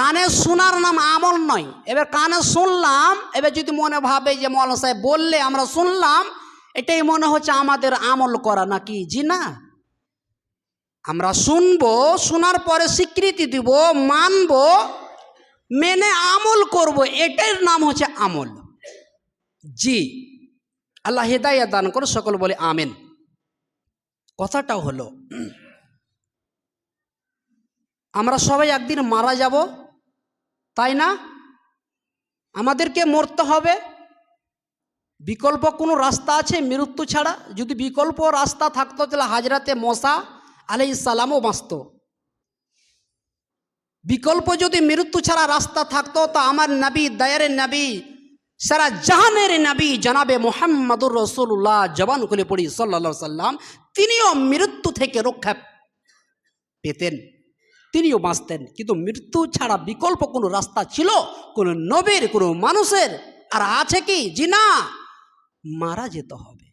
কানে শোনার নাম আমল নয়। এবার কানে শুনলাম, এবার যদি মনে ভাবে যে মৌলানা সাহেব বললে আমরা শুনলাম, এটাই মনে হচ্ছে আমাদের আমল করা নাকি? জি না। আমরা শুনব, শোনার পরে স্বীকৃতি দিব, মানব, মেনে আমল করব, এটার নাম হচ্ছে আমল। জি। আল্লাহ হেদায়া দান করে সকল বলে আমেন। কথাটা হলো, আমরা সবাই একদিন মারা যাব তাই না? আমাদেরকে মরতে হবে। বিকল্প কোনো রাস্তা আছে মৃত্যু ছাড়া? যদি বিকল্প রাস্তা থাকতো তাহলে হাজরাতে মশা আলাই সালামও বাঁচত। বিকল্প যদি মৃত্যু ছাড়া রাস্তা থাকতো, তো আমার নবী দয়ারের নবী, সারা জাহানের নবী জানাবে মোহাম্মদুর রসুল্লাহ জবান খুলে পড়ি সাল্লা সাল্লাম তিনিও মৃত্যু থেকে রক্ষা পেতেন। তিনিও বাঁচতেন। কিন্তু মৃত্যু ছাড়া বিকল্প কোনো রাস্তা ছিল? কোনো নবীর, কোনো মানুষের? আর আছে কি? জি না। মারা যেতে হবে।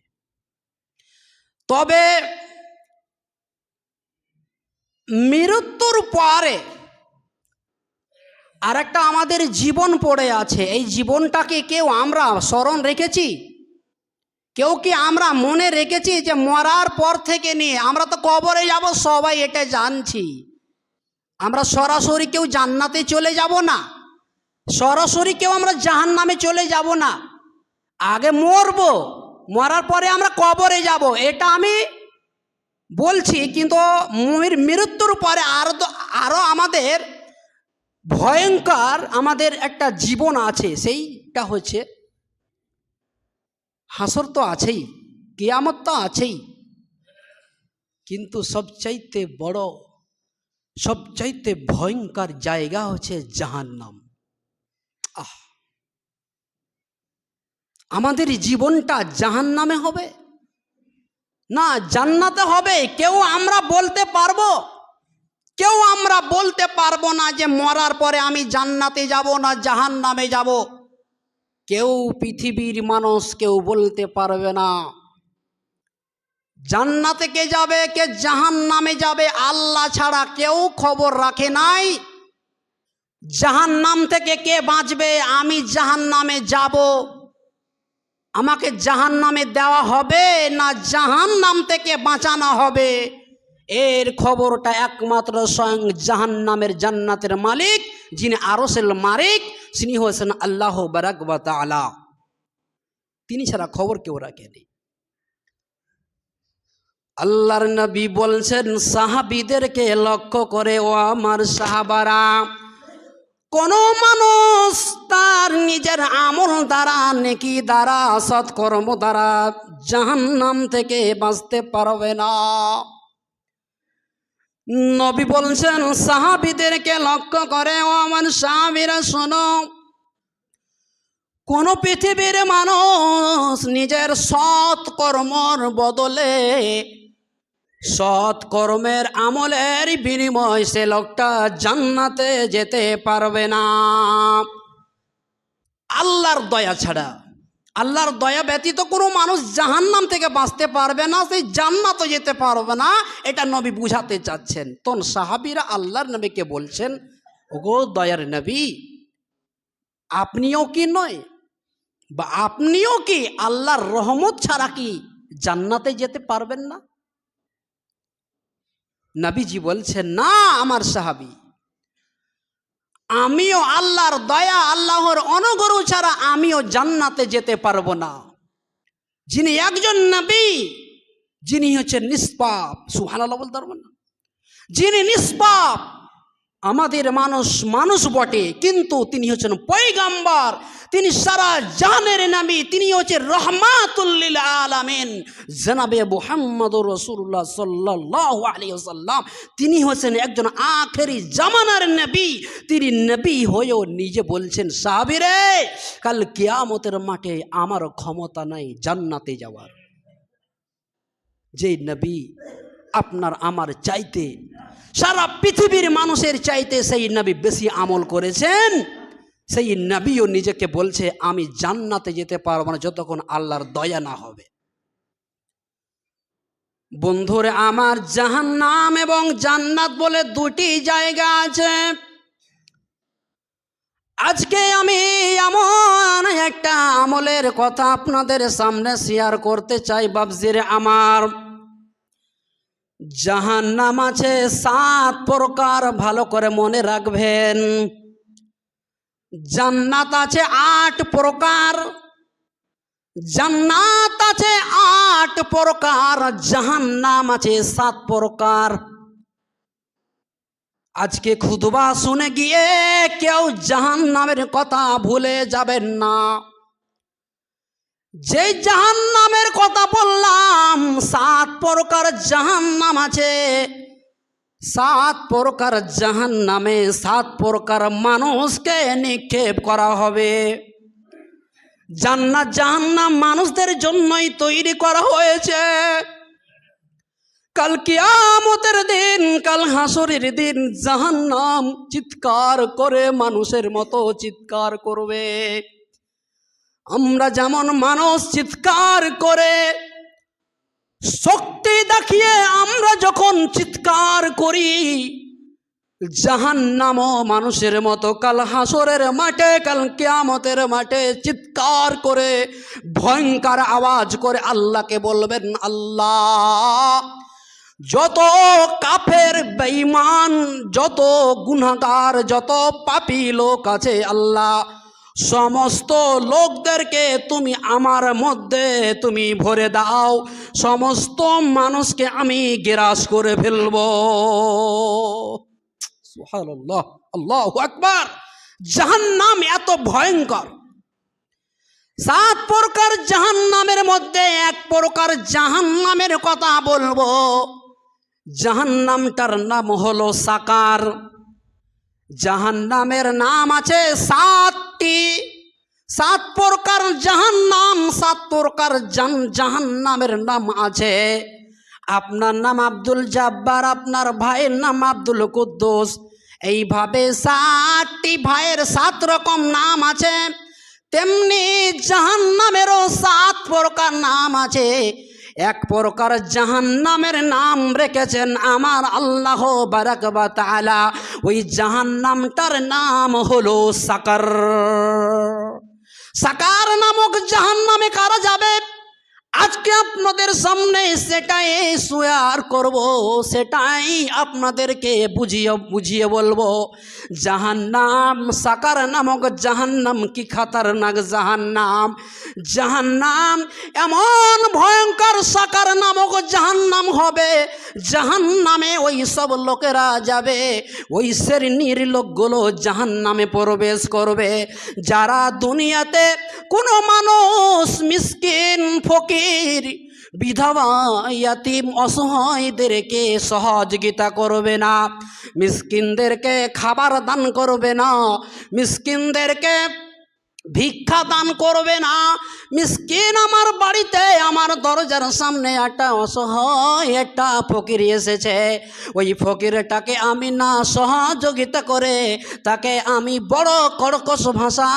তবে মৃত্যুর পরে আর একটা আমাদের জীবন পড়ে আছে। এই জীবনটাকে কেউ আমরা স্মরণ রেখেছি? কেউ কি আমরা মনে রেখেছি যে মরার পর থেকে নিয়ে আমরা তো কবরে যাব? সবাই এটা জানছি। আমরা সরাসরি কেউ জান্নাতে চলে যাব না। সরাসরি কেউ আমরা জাহান নামে চলে যাব না। আগে মরবো, মরার পরে আমরা কবরে যাব, এটা আমি বলছি, কিন্তু মৃত্যুর পরে আরও তো আরও আমাদের ভয়ঙ্কর আমাদের একটা জীবন আছে, সেইটা হচ্ছে হাসর তো আছেই, কেয়ামত তো আছেই, কিন্তু সবচাইতে বড় সবচাইতে ভয়ঙ্কর জায়গা হচ্ছে জাহান্নাম। আহ! আমাদের জীবনটা জাহান্নামে হবে? না, জান্নাতে হবে। কেউ আমরা বলতে পারব? কেউ আমরা বলতে পারব না যে মরার পরে আমি জান্নাতে যাব না জাহান নামে যাব। কেউ পৃথিবীর মানুষ কেউ বলতে পারবে না। জান্নাতে কে যাবে, কে জাহান নামে যাবে, আল্লাহ ছাড়া কেউ খবর রাখে নাই। জাহান নাম থেকে কে বাঁচবে, আমি জাহান নামে যাব। আমাকে জাহান নামে দেওয়া হবে না জাহান নাম থেকে বাঁচানো হবে? এর খবরটা একমাত্র স্বয়ং জাহান নামের জান্নাতের মালিক, যিনি আরসের মালিক তিনি হয়েছেন আল্লাহ বারাকবাত আলা তিনি ছাড়া খবর কেউ রাখেনি। আল্লাহর নবী বলছেন, সাহাবিদেরকে লক্ষ্য করে, ও আমার সাহাবারা, কোন মানুষ তার নিজের আমল দ্বারা, নেকি দ্বারা, সৎকর্ম দ্বারা জাহান্নাম থেকে বাঁচতে পারবে না। নবী বলছেন, সাহাবিদেরকে লক্ষ্য করে, ও আমার সাহাবিরা, শোনো, কোন পৃথিবীর মানুষ নিজের সৎকর্মর বদলে সৎ কর্মের আমলের বিনিময় সে লোকটা জান্নাতে যেতে পারবে না। আল্লাহর দয়া ছাড়া, আল্লাহর দয়া ব্যতীত কোনো মানুষ জাহান্নাম থেকে বাঁচতে পারবে না সেই জান্নাতও যেতে পারবে না, এটা নবী বুঝাতে চাচ্ছেন। তখন সাহাবিরা আল্লাহর নবীকে বলছেন, ওগো দয়ার নবী, আপনিও কি নয় বা আপনিও কি আল্লাহর রহমত ছাড়া কি জান্নাতে যেতে পারবেন না? নবীজি বলছেন, না, আমার সাহাবি। আমিও আল্লাহর দয়া, আল্লাহর অনগরু ছাড়া আমিও জান্নাতে যেতে পারব না। যিনি একজন নবী, যিনি হচ্ছেন নিষ্পাপ। সুহানাল্লাহ বলতে পারব না। যিনি নিষ্পাপ আমাদের মানুষ মানুষ বটে, কিন্তু তিনি হচ্ছেন পৈগাম্বার তিনি সারা জানের নামী, তিনি হচ্ছে রহমাতুল্লিল আলামিন। জনাবে মুহাম্মদ রসুল্লাহ সাল্লাহ আলী সাল্লাম তিনি হচ্ছেন একজন আখেরি জামানার নবী। তিনি নবী হয়েও নিজে বলছেন, সাহাবিরে, কাল কিয়ামতের মাঠে আমার ক্ষমতা নাই জান্নাতে যাওয়ার। যে নবী আপনার আমার চাইতে সারা পৃথিবীর মানুষের চাইতে সেই নবী বেশি আমল করেছেন। সেই নবীও নিজেকে বলছে, আমি জান্নাতে যেতে পারব না যতক্ষণ আল্লাহর দয়া না হবে। বন্ধুরে, আমার জাহান্নাম এবং জান্নাত বলে দুটি জায়গা আছে। আজকে আমি এমন একটা আমলের কথা আপনাদের সামনে শেয়ার করতে চাই বাবজির আমার। জাহান নাম আছে, সাত প্রকার ভালো করে মনে রাখবেন। জান্নাত আছে আট প্রকার, জান্নাত আছে আট প্রকার, জাহান্নাম আছে সাত প্রকার। আজকে খুদবা শুনে গিয়ে কেউ জাহান নামের কথা ভুলে যাবেন না। যে জাহান নামের কথা বললাম, সাত প্রকার জাহান নাম আছে। সাত প্রকার জাহান নামে সাত প্রকার মানুষকে নিক্ষেপ করা হবে। জান্নাত জাহান্নাম মানুষদের জন্যই তৈরি করা হয়েছে। কাল কিয়ামতের দিন, কাল হাসরের দিন জাহান্নাম চিৎকার করে মানুষের মতো চিৎকার করবে। আমরা যেমন মানুষ চিৎকার করে, শক্তি দেখিয়ে আমরা যখন চিৎকার করি, জাহান্নামও মানুষের মতো কাল হাসরের মাঠে, কাল কেয়ামতের মাঠে চিৎকার করে, ভয়ঙ্কর আওয়াজ করে আল্লাহকে বলবেন, আল্লাহ, যত কাফের বেঈমান, যত গুনাহগার, যত পাপী লোক আছে, আল্লাহ সমস্ত লোকদেরকে তুমি আমার মধ্যে তুমি ভরে দাও। সমস্ত মানুষকে আমি গ্রাস করে ফেলব। আল্লাহু আকবার। জাহান্নাম এত ভয়ঙ্কর। সাত প্রকার জাহান্নামের মধ্যে এক প্রকার জাহান্নামের কথা বলব। জাহান্নামটার নাম হলো সাকার। জাহান্নামের নাম আছে সাতটি সাত প্রকার জাহান্নাম, সাত প্রকার জান, জাহান্নামের নাম আছে। আপনার নাম আব্দুল জাব্বার, আপনার ভাইয়ের নাম আব্দুল কুদ্দুস। এইভাবে সাতটি ভাইয়ের সাত রকম নাম আছে। তেমনি জাহান্নামেরও সাত প্রকার নাম আছে। এক প্রকার জাহান নামের নাম রেখেছেন আমার আল্লাহ বারাক আলা ওই ওই জাহান্নামটার নাম হলো সাকার। সাকার নামক জাহান নামে কারা যাবে? আজকে আপনাদের সামনে সেটাই শেয়ার করব, সেটাই আপনাদেরকে বুঝিয়ে বুঝিয়ে বলব। জাহান্নাম, সাকার নামক জাহান্নাম কি খাতারনাক জাহান্নাম? জাহান্নাম এমন ভয়ঙ্কর সাকার নামক জাহান্নাম হবে, জাহান্নামে ওই সব লোকেরা যাবে, ওই শ্রেণির লোকগুলো জাহান্নামে প্রবেশ করবে। যারা দুনিয়াতে কোনো মানুষ, মিসকিন, ফকির বিধবা ইয়াতিম অসহায়দেরকে সহযোগিতা করবে না মিসকিনদেরকে খাবার দান করবে না মিসকিনদেরকে ভিক্ষা দান করবে না। মিসকিন আমার বাড়িতে, আমার দরজার সামনে একটা অসহায় একটা ফকির এসেছে। ওই ফকিরটাকে আমি না সহযোগিতা করে, তাকে আমি বড় কর্কশ ভাষা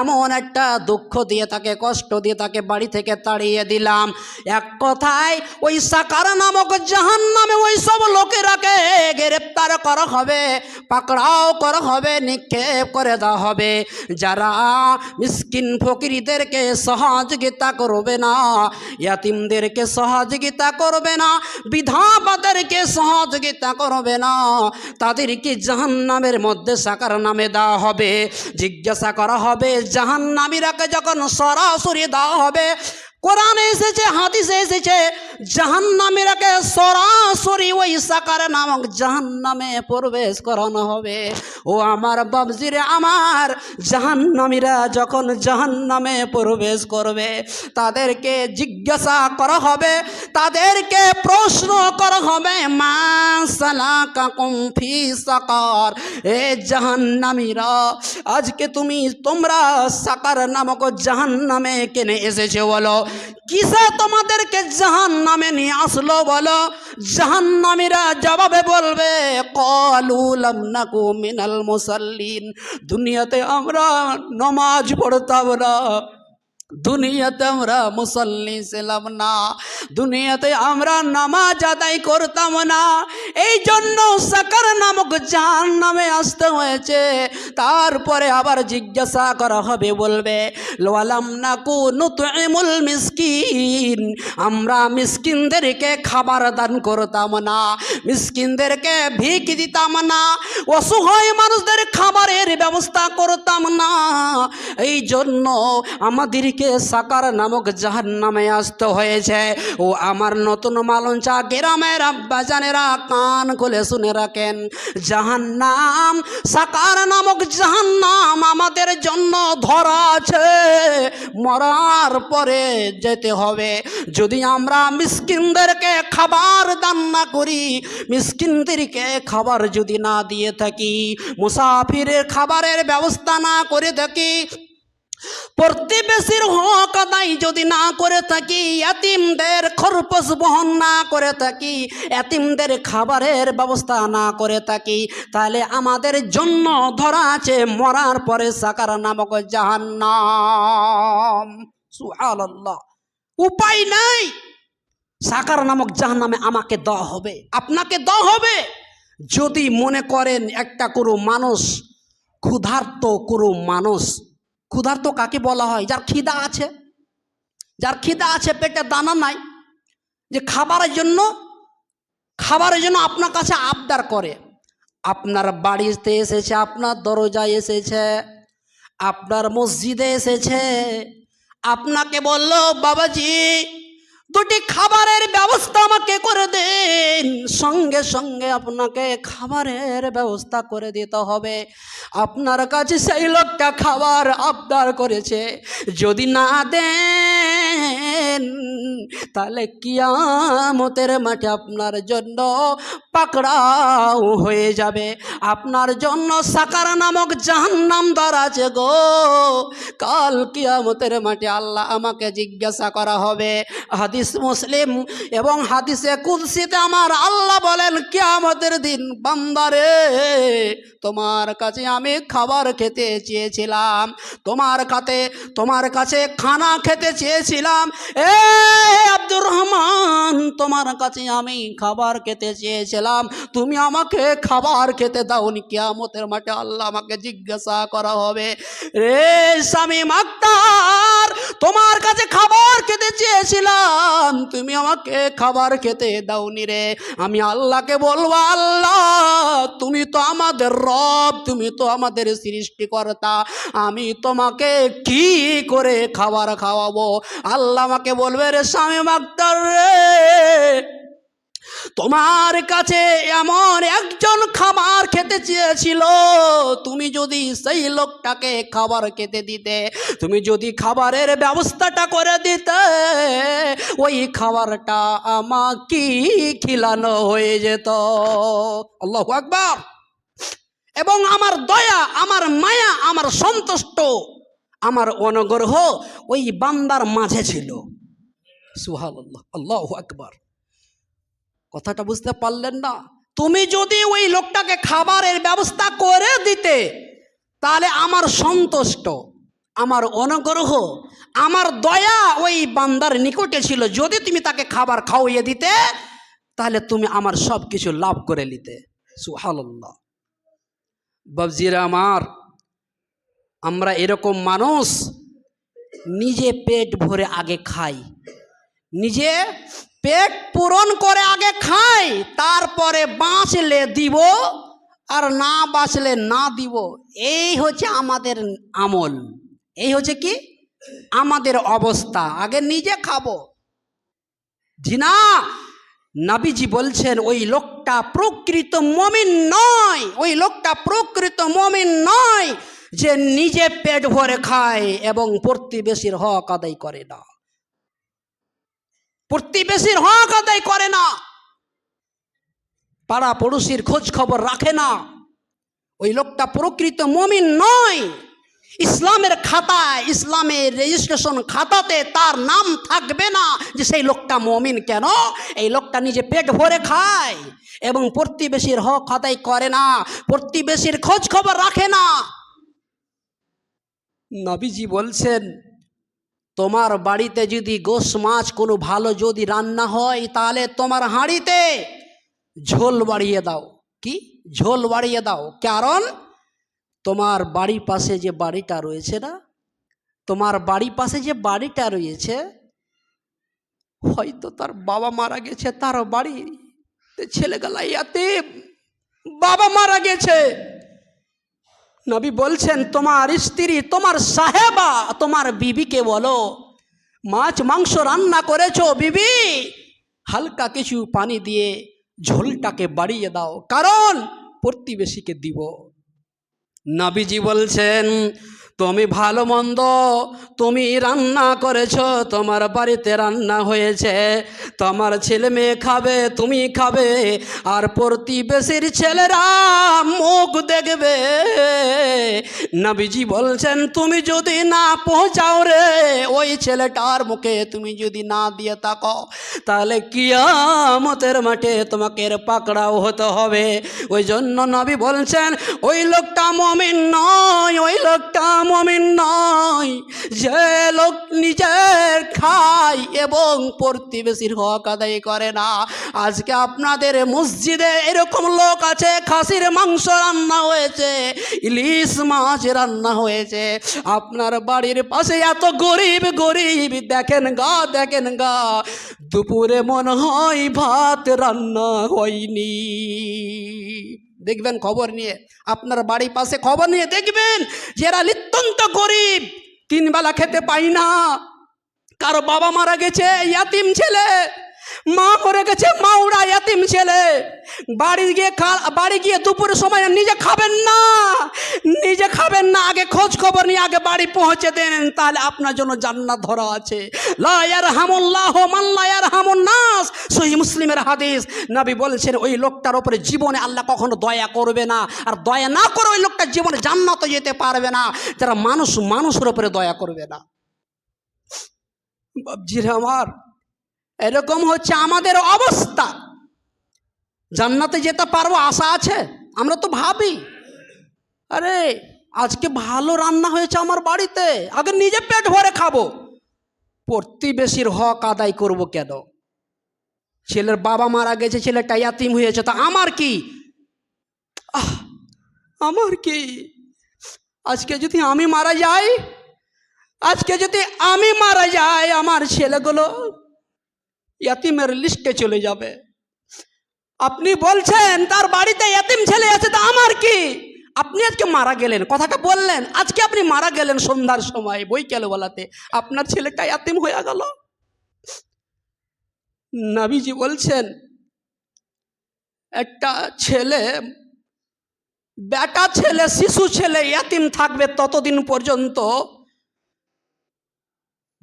এমন একটা দুঃখ দিয়ে, তাকে কষ্ট দিয়ে, তাকে বাড়ি থেকে তাড়িয়ে দিলাম। এক কথায়, ওই সাকার নামক জাহান নামে ওই সব লোকেরাকে গ্রেপ্তার করা হবে, পাকড়াও করা হবে, নিক্ষেপ করে দেওয়া হবে। যারা মিসকিন ফকিরিদেরকে সহযোগিতা করবে না। ইয়াতিমদেরকে সহযোগিতা করবে না। বিধাবাদেরকে সহযোগিতা করবে না। তাদেরকে জাহান্নামের মধ্যে সাকার নামে দেওয়া হবে। জিজ্ঞাসা করা হবে জাহান্নামীরাকে যখন সরাসরি দেওয়া হবে কোরআনে এসেছে, হাদিসে এসেছে জাহান্নামীরাকে সরাসরি ওই সাকার নামক জাহান্নামে প্রবেশ করানো হবে। ও আমার বাবজিরে আমার জাহান্নামীরা যখন জাহান্নামে প্রবেশ করবে, তাদেরকে জিজ্ঞাসা করা হবে, তাদেরকে প্রশ্ন করা হবে, মা সালাকাকুম ফি সাকার। এ জাহান্নামীরা, আজকে তুমি তোমরা সাকার নামক জাহান্নামে কেনে এসেছে বলো? কিসে তোমাদেরকে জাহান নামে নিয়ে আসলো বলো? জাহান জাহান্নামীরা জবাবে বলবে কলুলাম নাকু মিনাল মুসাল্লিন। দুনিয়াতে আমরা নমাজ পড়তাম না। দুনিয়াতে আমরা মুসল্লি ছিলাম না, দুনিয়াতে আমরা নামাজ আদায় করতাম না। এই জন্য সাকার নামক জাহান নামে আসতে হয়েছে। তারপরে আবার জিজ্ঞাসা করা হবে, বলবে, লোয়ালাম না কুনুতুমুল মিসকিন? আমরা মিসকিনদেরকে খাবার দান করতাম না, মিসকিনদেরকে ভিক দিতাম না, অসহায় মানুষদের খাবারের ব্যবস্থা করতাম না। এই জন্য আমাদেরকে সাকার নামক জাহান নামে আসতে হয়েছে। ও আমার নতুন মালঞ্চা গ্রামের আব্বাজানেরা কান খুলে শুনে রাখেন, জাহান্নাম, সাকার নামক জাহান্নাম আমাদের জন্য ধরা আছে। মরার পরে যেতে হবে। যদি আমরা মিসকিনদেরকে খাবার দান না করি, মিসকিনদেরকে খাবার যদি না দিয়ে থাকি, মুসাফিরের খাবারের ব্যবস্থা না করে থাকি প্রতিবেশীর হক আদায় যদি না করে থাকি, এতিমদের খরপস বহন না করে থাকি, এতিমদের খাবারের ব্যবস্থা না করে থাকি, তাহলে আমাদের জন্য ধরা আছে মরার পরে সাকার নামক সুবহানাল্লাহ। উপায় নাই। সাকার নামক জাহান্নামে আমাকে দেওয়া হবে। আপনাকে দেওয়া হবে। যদি মনে করেন একটা কোনো মানুষ, ক্ষুধার্ত কোনো মানুষ ক্ষুধার্ত কাকে বলা হয়? যার খিদা আছে। যার খিদা আছে, পেটে দানা নাই, যে খাবারের জন্য খাবারের জন্য আপনার কাছে আবদার করে। আপনার বাড়িতে এসেছে, আপনার দরজায় এসেছে, আপনার মসজিদে এসেছে। আপনাকে বলল, বাবাজি দুটি খাবারের ব্যবস্থা আমাকে করে দিন। সঙ্গে সঙ্গে আপনাকে খাবারের ব্যবস্থা করে দিতে হবে। আপনার কাছে সেই লোকটা খাবার আবদার করেছে। যদি না দেন, তাহলে কিয়ামতের মাঠে আপনার জন্য পাকড়াও হয়ে যাবে। আপনার জন্য সাকার নামক জাহান্নাম দ্বার আছে গো। কাল কিয়ামতের মাঠে আল্লাহ আমাকে জিজ্ঞাসা করা হবে, হাদিস মুসলিম এবং হাদিসে কুদসিতে আমার আল্লাহ বলেন, কিয়ামতের দিন বান্দারে, তোমার কাছে আমি খাবার খেতে চেয়েছিলাম, তোমার কাছে তোমার কাছে খানা খেতে চেয়েছিলাম। এ আব্দুর রহমান, তোমার কাছে আমি খাবার খেতে চেয়েছিলাম। তুমি আমাকে খাবার খেতে দাওনি, কিয়ামতের মাঠে আল্লাহ আমাকে জিজ্ঞাসা করা হবে। রে স্বামী মাক্তার, তোমার কাছে খাবার খেতে চেয়েছিলাম। তুমি আমাকে খাবার খেতে দাও নি রে। আমি আল্লাহকে বলব, আল্লাহ, তুমি তো আমাদের রব, তুমি তো আমাদের সৃষ্টিকর্তা। আমি তোমাকে কি করে খাবার খাওয়াবো? আল্লাহ আমাকে বলবে, রে স্বামী মাক্তার রে তোমার কাছে এমন একজন খাবার খেতে চেয়েছিল। তুমি যদি সেই লোকটাকে খাবার খেতে দিতে, তুমি যদি খাবারের ব্যবস্থাটা করে দিতে, ওই খাবারটা আমাকে খিলানো হয়ে যেত। আল্লাহ আকবার। এবং আমার দয়া, আমার মায়া, আমার সন্তুষ্ট, আমার অনুগ্রহ ওই বান্দার মাঝে ছিল। সুহাল আল্লাহ আল্লাহ আকবার। কথাটা বুঝতে পারলেন না। তুমি যদি ওই লোকটাকে খাবারের ব্যবস্থা করে দিতে, তাহলে আমার সন্তুষ্ট, আমার অনুগ্রহ, আমার দয়া ওই বান্দার নিকটে ছিল। যদি তুমি তাকে খাবার খাওয়িয়ে দিতে, তাহলে তুমি আমার সব কিছু লাভ করে নিতে। সুহাল্লাহ বাবজিরা আমার, আমরা এরকম মানুষ, নিজে পেট ভরে আগে খাই। নিজে পেট পূরণ করে আগে খাই, তারপরে বাঁচলে দিব আর না বাঁচলে না দিব। এই হচ্ছে আমাদের আমল। এই হচ্ছে কি? আমাদের অবস্থা। আগে নিজে খাব। জিনা, নাবিজি বলছেন, ওই লোকটা প্রকৃত মমিন নয়। ওই লোকটা প্রকৃত মমিন নয় যে নিজে পেট ভরে খায় এবং প্রতিবেশীর হক আদায় করে না। প্রতিবেশীর হক আদায় করে না। পাড়া পড়োশির খোঁজ খবর রাখে না। ওই লোকটা প্রকৃত মমিন নয়। ইসলামের খাতায় ইসলামের রেজিস্ট্রেশন খাতাতে তার নাম থাকবে না যে সেই লোকটা মমিন কেন? এই লোকটা নিজে পেট ভরে খায় এবং প্রতিবেশীর হক আদায় করে না, প্রতিবেশীর খোঁজ খবর রাখে না। নবীজি বলছেন তোমার বাড়িতে যদি গোস মাছ কোনো ভালো যদি রান্না হয়, তাহলে তোমার হাঁড়িতে ঝোল বাড়িয়ে দাও। কি? ঝোল বাড়িয়ে দাও। কারণ তোমার বাড়ির পাশে যে বাড়িটা রয়েছে না, তোমার বাড়ির পাশে যে বাড়িটা রয়েছে, হয়তো তার বাবা মারা গেছে, তার বাড়ি ছেলেগুলা ইয়াতে বাবা মারা গেছে। নবী বলছেন, তোমার স্ত্রী, তোমার সাহেবা, তোমার বিবিকে বলো, মাছ, মাংস রান্না করেছ বিবি? হালকা কিছু পানি দিয়ে ঝোলটাকে বাড়িয়ে দাও, কারণ প্রতিবেশীকে দিব। নাবিজি বলছেন তুমি ভালো মন্দ, তুমি রান্না করেছ, তোমার বাড়িতে রান্না হয়েছে। তোমার ছেলে মেয়ে খাবে, তুমি খাবে, আর প্রতিবেশীর ছেলেরা মুখ দেখবে। নাবিজি বলছেন, তুমি যদি না পৌঁছাও রে, ওই ছেলেটার মুখে তুমি যদি না দিয়ে থাকো, তাহলে কিয়ামতের মাঠে তোমাকে পাকড়াও হতে হবে। ওই জন্য নবী বলছেন, ওই লোকটা মমিন নয়, ওই লোকটা মমিন নয়, যে লোক নিজের খায় এবং প্রতিবেশীর হক আদায় করে না। আজকে আপনাদের মসজিদে এরকম লোক আছে, খাসির মাংস রান্না হয়েছে, ইলিশ মাছ রান্না হয়েছে। আপনার বাড়ির পাশে এত গরিব গরিব, দেখেন গা দেখেন গা, দুপুরে মনে হয় ভাত রান্না হয়নি। দেখবেন খবর নিয়ে, আপনার বাড়ি পাশে খবর নিয়ে দেখবেন যারা নিত্যন্ত গরিব তিনবেলা খেতে পাই না। কারও বাবা মারা গেছে, ইয়াতিম ছেলে। মা করে গেছে মাউরা ইয়াতিম ছেলে। বাড়ি গিয়ে বাড়ি গিয়ে দুপুরের সময় নিজে খাবেন না। নিজে খাবেন না, আগে খোঁজ খবর নিয়ে আগে বাড়ি পৌঁছে দেন, তাহলে আপনার জন্য জান্নাত ধরা আছে। লায়ার হামুল্লাহ মাল্লায়ার হামুন নাস। সহি মুসলিমের হাদিস, নাবি বলছেন, ওই লোকটার উপরে জীবনে আল্লাহ কখনো দয়া করবে না। আর দয়া না করে ওই লোকটা জীবনে জান্নাত যেতে পারবে না। যারা মানুষ, মানুষের উপরে দয়া করবে না। বাবজির আমার এরকম হচ্ছে আমাদের অবস্থা। জান্নাতে যেতে পারব, আশা আছে? আমরা তো ভাবি। আরে, আজকে ভালো রান্না হয়েছে আমার বাড়িতে। আগে নিজে পেট ভরে খাব। প্রতিবেশীর হক আদায় করব কেন? ছেলের বাবা মারা গেছে, ছেলেটা ইয়াতিম হয়েছে, তা আমার কি? আমার কি? আজকে যদি আমি মারা যাই, আজকে যদি আমি মারা যাই, আমার ছেলেগুলো ইয়াতিমের লিস্টে চলে যাবে। আপনি বলছেন, তার বাড়িতে ইয়াতিম ছেলে আছে, তা আমার কি? আপনি আজকে মারা গেলেন, কথাটা বললেন। আজকে আপনি মারা গেলেন সন্ধ্যার সময়, বই বলাতে আপনার ছেলেটা ইয়াতিম হয়ে গেল। নাবিজি বলছেন, একটা ছেলে, বেটা ছেলে, শিশু ছেলে ইয়াতিম থাকবে ততদিন পর্যন্ত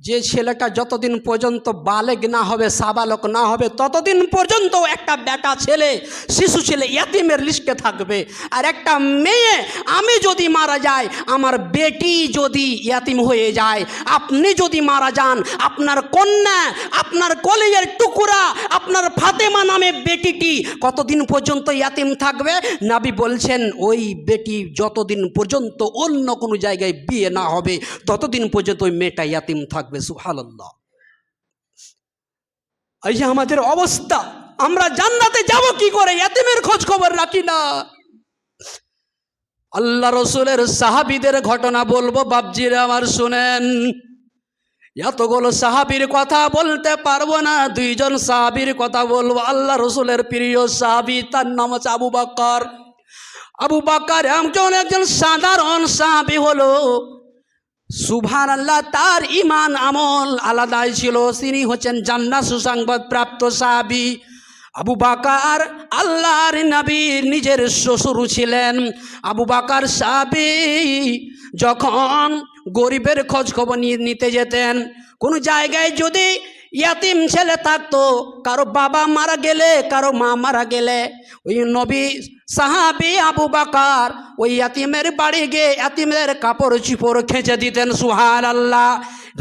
যে ছেলেটা যতদিন পর্যন্ত বালেগ না হবে, সাবালক না হবে, ততদিন পর্যন্ত একটা বেটা ছেলে, শিশু ছেলে ইয়াতিমের লিস্টে থাকবে। আর একটা মেয়ে, আমি যদি মারা যাই, আমার বেটি যদি ইয়াতিম হয়ে যায়, আপনি যদি মারা যান, আপনার কন্যা, আপনার কলেজের টুকুরা, আপনার ফাতেমা নামে বেটিটি কতদিন পর্যন্ত ইয়াতিম থাকবে? নাবি বলছেন, ওই বেটি যতদিন পর্যন্ত অন্য কোনো জায়গায় বিয়ে না হবে, ততদিন পর্যন্ত ওই মেয়েটা ইয়াতিম থাকবে। সুহানাল্লাহ এই যে আমাদের অবস্থা, আমরা জান্নাতে যাব কি করে? ইয়াতিমের খোঁজ খবর রাখি না। আল্লাহ রসুলের সাহাবিদের ঘটনা বলব বাবজিরা আমার শুনেন। এতগুলো সাহাবির কথা বলতে পারব না, দুইজন সাহাবির কথা বলব। আল্লাহ রসুলের প্রিয় সাহাবি, তার নাম হচ্ছে আবু বাক্কর আবু বাক্কর একজন একজন সাধারণ সাহাবি হলো। সুভান আল্লাহ তার ইমান আমল আলাদাই ছিল। তিনি হচ্ছেন জান্না সুসংবাদ প্রাপ্ত সাহাবি আবু বাকার। আল্লাহর নবীর নিজের শ্বশুর ছিলেন। আবু বাকার সাবি যখন গরিবের খোঁজখবর নিতে যেতেন, কোনো জায়গায় যদি ইয়াতিম ছেলে থাকতো, কারও বাবা মারা গেলে, কারও মা মারা গেলে। ওই নবী সাহাবি আবু বাকার ওই ইয়াতিমের বাড়ি গিয়ে ইয়াতিমের কাপড় চিপড় খেঁচে দিতেন সুহান আল্লাহ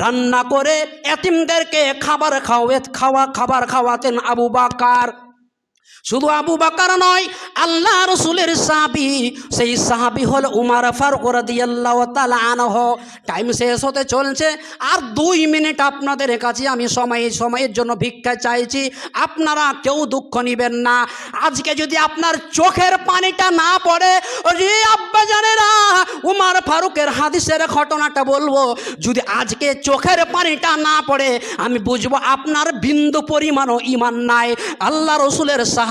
রান্না করে ইয়াতিমদেরকে খাবার খাওয়ে খাওয়া খাবার খাওয়াতেন আবু বাকার। শুধু আবু বাকার নয়, আল্লাহ রসুলের সাহাবি, সেই সাহাবি হল উমার ফারুক রাদিয়াল্লাহু তাআলা আনহু। টাইম শেষ হতে চলছে, আর দুই মিনিট আপনাদের কাছে আমি সময়, সময়ের জন্য ভিক্ষা চাইছি, আপনারা কেউ দুঃখ নেবেন না। আজকে যদি আপনার চোখের পানিটা না পড়ে রে আব্বা জানেরা, উমার ফারুকের হাদিসের ঘটনাটা বলব, যদি আজকে চোখের পানিটা না পড়ে, আমি বুঝব আপনার বিন্দু পরিমাণও ইমান নাই। আল্লাহ রসুলের সাহাবি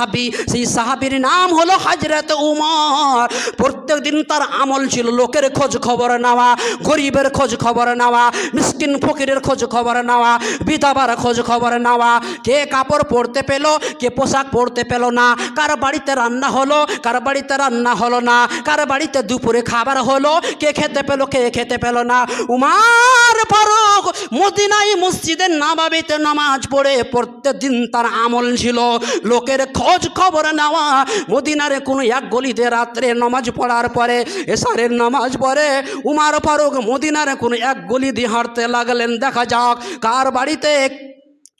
সেই সাহাবির নাম হলো হাজরত উমর। প্রত্যেক দিন তার আমল ছিল লোকের খোঁজ খবর নেওয়া, গরিবের খোঁজ খবর নেওয়া, মিসকিন ফকিরের খোঁজ খবর নেওয়া, বিধবার খোঁজ খবর নেওয়া। কে কাপড় পরতে পেল, কে পোশাক পরতে পেল না, কার বাড়িতে রান্না হলো, কার বাড়িতে রান্না হলো না, কার বাড়িতে দুপুরে খাবার হলো, কে খেতে পেল, কে খেতে পেল না। উমার ফারুক মদিনাই মসজিদের নামাবিতে নামাজ পড়ে প্রত্যেক দিন তার আমল ছিল। লোকের খোঁজ খবর নেওয়া। মদিনারে কোনো এক গলিতে রাত্রে নামাজ পড়ার পরে, এসারের নামাজ পড়ে, উমার ফারুক মদিনারে কোনো এক গলি দিয়ে হাঁটতে লাগলেন। দেখা যাক কার বাড়িতে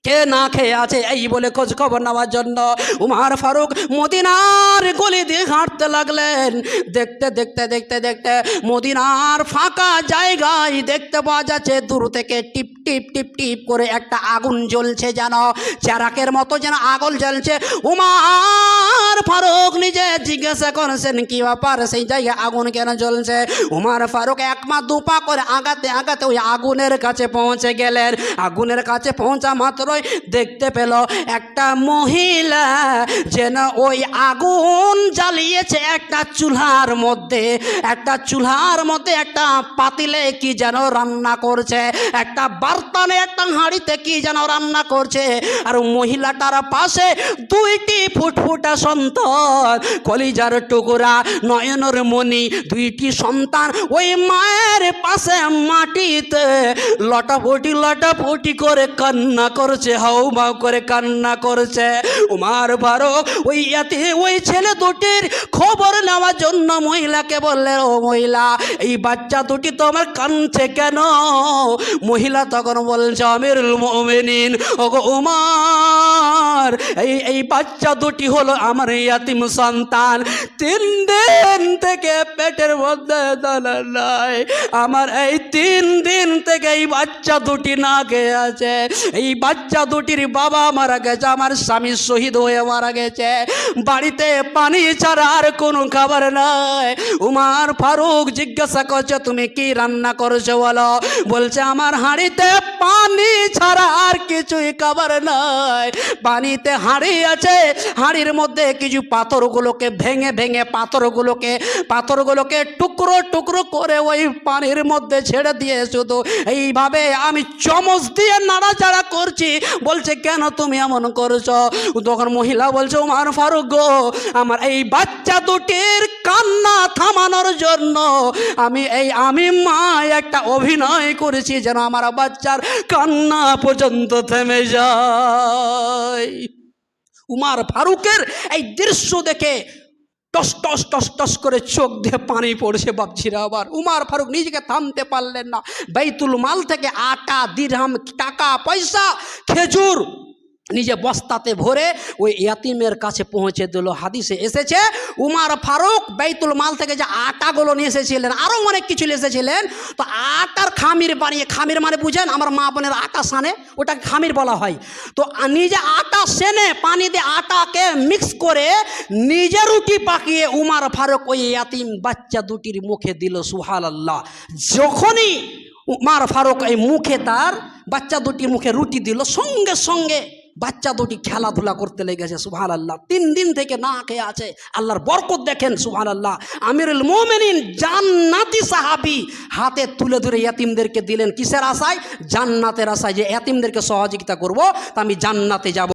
কে না খেয়ে আছে এই বলে খোঁজ খবর নেওয়ার জন্য উমার ফারুক মদিনার গলি দিয়ে হাঁটতে লাগলেন। দেখতে দেখতে দেখতে দেখতে মদিনার ফাঁকা জায়গায় দেখতে পাওয়া যাচ্ছে দূর থেকে টিপ টিপ টিপ টিপ করে একটা আগুন জ্বলছে যেন, চারাকের মতো যেন আগুন জ্বলছে উমার ফারুক নিজে জিজ্ঞাসা করেছেন, কি ব্যাপার? সেই জায়গায় আগুন কেন জ্বলছে? উমার ফারুক এক মা দুপা করে আগাতে আগাতে ওই আগুনের কাছে পৌঁছে গেলেন। আগুনের কাছে পৌঁছা মাত্রই দেখতে পেল একটা মহিলা যেন ওই আগুন জ্বালিয়েছে একটা চুলার মধ্যে। একটা চুলার মধ্যে একটা পাতিলে কি যেন রান্না করছে, একটা বার্তানে একটা হাঁড়িতে কি যেন রান্না করছে। আর মহিলাটার পাশে দুইটি ফুটফুটা সন্তান কলিজার টুকুরা, নয়নের মণি, দুইটি সন্তান ওই মায়ের পাশে মাটিতে লটাফটি লটাফটি করে কান্না করছে হাউ মাউ করে কান্না করছে। উমার ফারুক ওই ইয়াতে, ওই ছেলে দুটির খবর নেওয়ার জন্য মহিলাকে বললেন ও মহিলা, এই বাচ্চা দুটি তো আমার কানছে কেন? মহিলা তখন বলছে আমির মোমেনিন। ওগো উমার এই এই বাচ্চা দুটি হলো আমার ইয়াতিম সন্তান। তিন দিন থেকে পেটের মধ্যে আমার এই তিন দিন থেকে এই বাচ্চা দুটি না খেয়ে আছে। এই বাচ্চা দুটির বাবা মারা গেছে, আমার স্বামী শহীদ হয়ে মারা গেছে। বাড়িতে পানি ছাড়া আর কোনো খাবার নাই। উমার ফারুক জিজ্ঞাসা করছে, তুমি কি রান্না করছ বলো? বলছে, আমার হাঁড়িতে পানি ছাড়া আর কিছুই খাবার নাই। পানিতে হাঁড়ি আছে, হাঁড়ির মধ্যে কিছু পাথরগুলোকে ভেঙে ভেঙে পাথরগুলোকে পাথরগুলোকে টুকরো টুকরো করে ওই পানির মধ্যে ছেড়ে দিয়ে শুধু এইভাবে আমি চমচ দিয়ে নাড়াচাড়া করছি। বলছে, কেন তুমি এমন করছ? তখন মহিলা বলছো আমার ফারুক গো, আমার এই বাচ্চা দুটির কান্না থামানোর জন্য আমি এই আমি মা একটা অভিনয় করেছি যেন আমার বাচ্চার কান্না পর্যন্ত থেমে যায়। উমার ফারুকের এই দৃশ্য দেখে টস টস টস টস করে চোখ দিয়ে পানি পড়ছে বাপছিরা আবার। উমার ফারুক নিজেকে থামতে পারলেন না। বাইতুল মাল থেকে আটা, দিরহাম, টাকা, পয়সা, খেজুর নিজে বস্তাতে ভরে ওই ইয়াতিমের কাছে পৌঁছে দিল। হাদিসে এসেছে, উমার ফারুক বেতুল মাল থেকে যে আটাগুলো নিয়ে এসেছিলেন আরও অনেক কিছু এসেছিলেন। তো আটার খামির বানিয়ে, খামির মানে বুঝেন আমার মা বোনের আটা সানে, ওটাকে খামির বলা হয়। তো নিজে আটা সেনে পানি দিয়ে আটাকে মিক্স করে নিজে রুটি পাকিয়ে উমার ফারুক ওই ইয়াতিম বাচ্চা দুটির মুখে দিল সুহাল আল্লাহ যখনই উমার ফারুক এই মুখে তার বাচ্চা দুটির মুখে রুটি দিল, সঙ্গে সঙ্গে বাচ্চা দুটি খেলাধুলা করতে লেগেছে সুহান আল্লাহ তিন দিন থেকে না খেয়ে আছে, আল্লাহর বরকত দেখেন সুহান আল্লাহ আমিরুল মোমেনিন জান্নাতি সাহাবি হাতে তুলে ধরে ইয়াতিমদেরকে দিলেন। কিসের আশায়? জান্নাতের আশায় যে ইয়াতিমদেরকে সহযোগিতা করব, তা আমি জান্নাতে যাব।